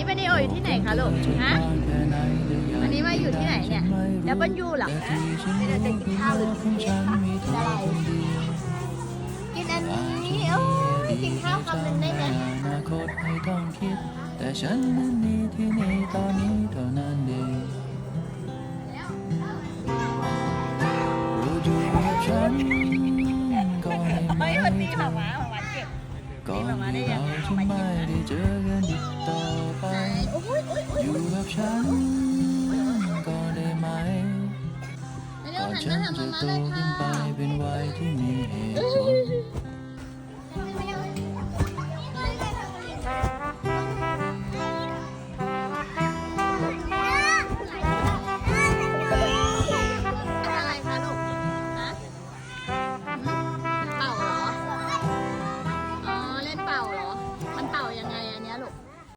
นี้ป้านิโออยู่ที่ไหนคะลูก ฮะ วันนี้มาอยู่ที่ไหนเนี่ยดับเบิลยูเหรอไม่ได้จะกินข้าวหรือกินเค้กคะกินอะไรกินอันนี้โอ้ยกินข้าวคำหนึ่งได้ไหมอนาคตไม่ต้องคิดแต่ฉันนั้นมีที่นี่ตอนนี้เท่านั้นเองรู้อยู่กับฉันก็ไม่เฮ้ยวันไม่นี้หมาหมาหมาหมาเก็บก่อนที่เราจะไม่ ฉันก็ได้ไหมเร็ก่วอนหันฉัมานหาจะมาโตเลยขึ้นไปค่ะเป็นวัยที่มีเหตุผล